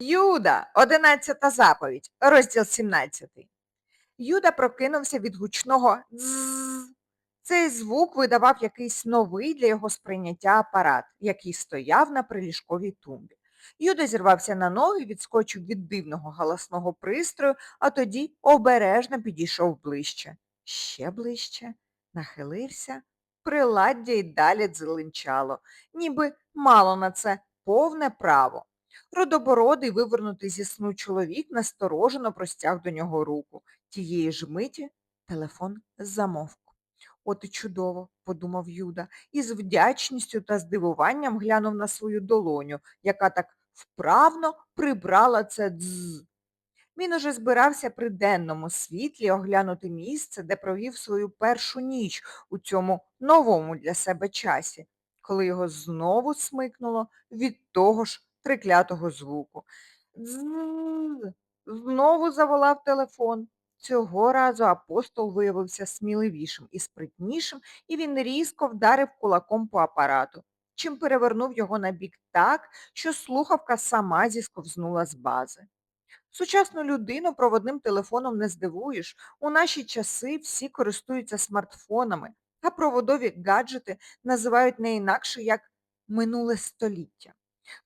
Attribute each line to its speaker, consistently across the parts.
Speaker 1: Юда, одинадцята заповідь, розділ 17. Юда прокинувся від гучного «дззз». Цей звук видавав якийсь новий для його сприйняття апарат, який стояв на приліжковій тумбі. Юда зірвався на ноги, відскочив від дивного галасного пристрою, а тоді обережно підійшов ближче. Ще ближче, нахилився, приладдя й далі дзеленчало, ніби мало на це повне право. Рудобородий, вивернутий зі сну чоловік, насторожено простяг до нього руку. Тієї ж миті телефон замовк. От і чудово, подумав Юда, і з вдячністю та здивуванням глянув на свою долоню, яка так вправно прибрала це дз. Він уже збирався при денному світлі оглянути місце, де провів свою першу ніч у цьому новому для себе часі, коли його знову смикнуло від того ж триклятого звуку. Знову заволав телефон. Цього разу апостол виявився сміливішим і спритнішим, і він різко вдарив кулаком по апарату, чим перевернув його на бік так, що слухавка сама зісковзнула з бази. Сучасну людину проводним телефоном не здивуєш. У наші часи всі користуються смартфонами, а проводові гаджети називають не інакше як минуле століття.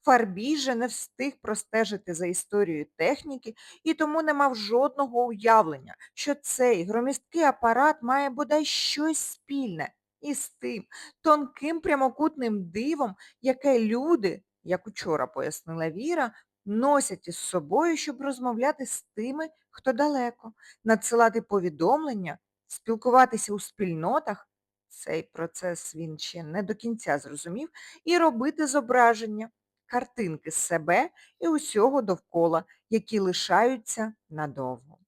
Speaker 1: Фарбій же не встиг простежити за історією техніки і тому не мав жодного уявлення, що цей громісткий апарат має бодай щось спільне із тим тонким прямокутним дивом, яке люди, як учора пояснила Віра, носять із собою, щоб розмовляти з тими, хто далеко, надсилати повідомлення, спілкуватися у спільнотах. Цей процес він ще не до кінця зрозумів, і робити зображення картинки з себе і усього довкола, які лишаються надовго.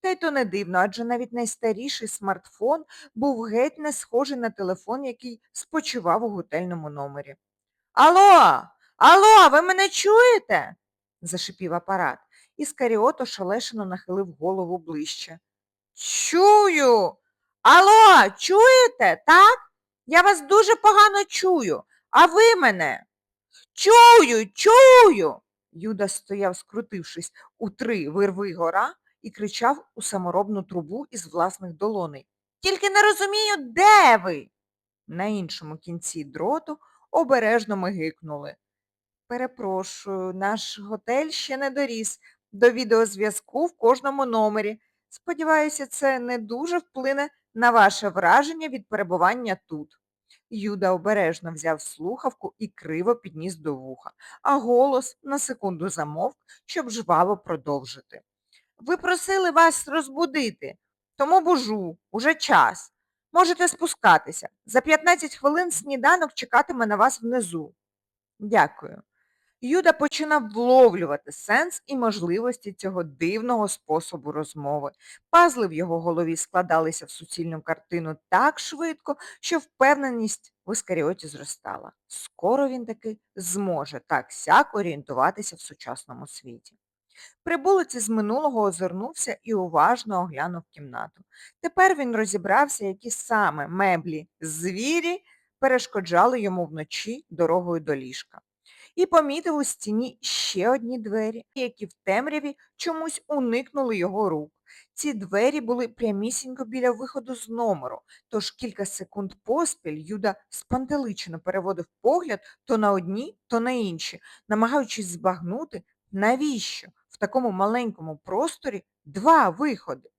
Speaker 1: Та й то не дивно, адже навіть найстаріший смартфон був геть не схожий на телефон, який спочивав у готельному номері. Алло, алло, ви мене чуєте? зашипів апарат, і Скаріот ошелешено нахилив голову ближче. Чую. Алло, чуєте, так? Я вас дуже погано чую, а ви мене? Чую, чую. Юда стояв, скрутившись у три вирви гора і кричав у саморобну трубу із власних долоней. Тільки не розумію, де ви? На іншому кінці дроту обережно ми гикнули. Перепрошую, наш готель ще не доріс до відеозв'язку в кожному номері. Сподіваюся, це не дуже вплине на ваше враження від перебування тут. Юда обережно взяв слухавку і криво підніс до вуха, а голос на секунду замовк, щоб жваво продовжити. Ви просили вас розбудити, тому бужу, уже час. Можете спускатися. За 15 хвилин сніданок чекатиме на вас внизу. Дякую. Юда починав вловлювати сенс і можливості цього дивного способу розмови. Пазли в його голові складалися в суцільну картину так швидко, що впевненість в Іскаріоті зростала. Скоро він таки зможе так сяк орієнтуватися в сучасному світі. Прибулець із минулого озирнувся і уважно оглянув кімнату. Тепер він розібрався, які саме меблі звірі перешкоджали йому вночі дорогою до ліжка і помітив у стіні ще одні двері, які в темряві чомусь уникнули його рук. Ці двері були прямісінько біля виходу з номеру, тож кілька секунд поспіль Юда спантеличено переводив погляд то на одні, то на інші, намагаючись збагнути, навіщо в такому маленькому просторі два виходи.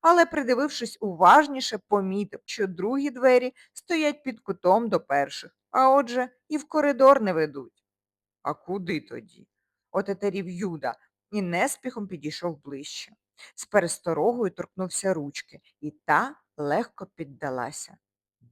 Speaker 1: Але, придивившись уважніше, помітив, що другі двері стоять під кутом до перших, а отже і в коридор не ведуть. А куди тоді? отетерів Юда і неспіхом підійшов ближче. З пересторогою торкнувся ручки, і та легко піддалася.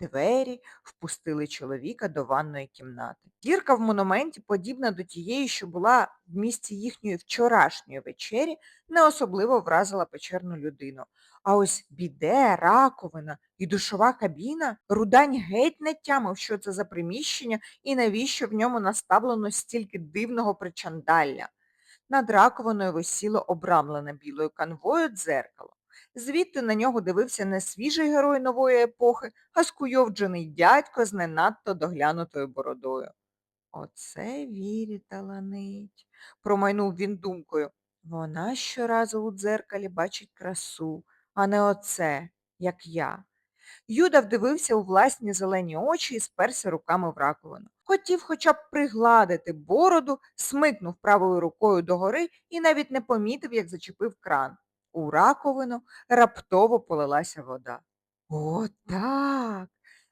Speaker 1: Двері впустили чоловіка до ванної кімнати. Дірка в монументі, подібна до тієї, що була в місці їхньої вчорашньої вечері, не особливо вразила печерну людину. А ось біде, раковина і душова кабіна, рудань геть не тямив, що це за приміщення і навіщо в ньому наставлено стільки дивного причандалля. Над раковиною висіло обрамлене білою канвою дзеркало. Звідти на нього дивився не свіжий герой нової епохи, а скуйовджений дядько з не надто доглянутою бородою. Оце вірі таланить, промайнув він думкою. Вона щоразу у дзеркалі бачить красу, а не оце, як я. Юда вдивився у власні зелені очі і сперся руками в раковину. Хотів хоча б пригладити бороду, смикнув правою рукою догори і навіть не помітив, як зачепив кран. У раковину раптово полилася вода. О, так.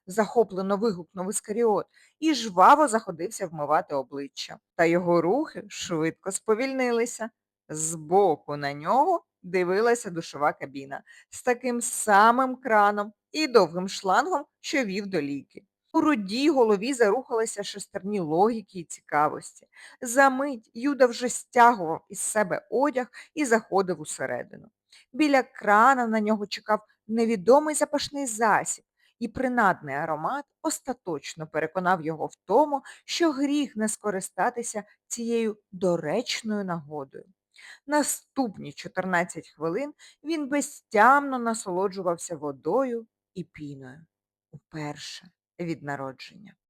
Speaker 1: захоплено вигукнув Іскаріот і жваво заходився вмивати обличчя. Та його рухи швидко сповільнилися. Збоку на нього дивилася душова кабіна з таким самим краном і довгим шлангом, що вів до ліки. У рудій голові зарухалися шестерні логіки і цікавості. Замить Юда вже стягував із себе одяг і заходив усередину. Біля крана на нього чекав невідомий запашний засіб, і принадний аромат остаточно переконав його в тому, що гріх не скористатися цією доречною нагодою. Наступні 14 хвилин він безтямно насолоджувався водою і піною. Уперше від народження.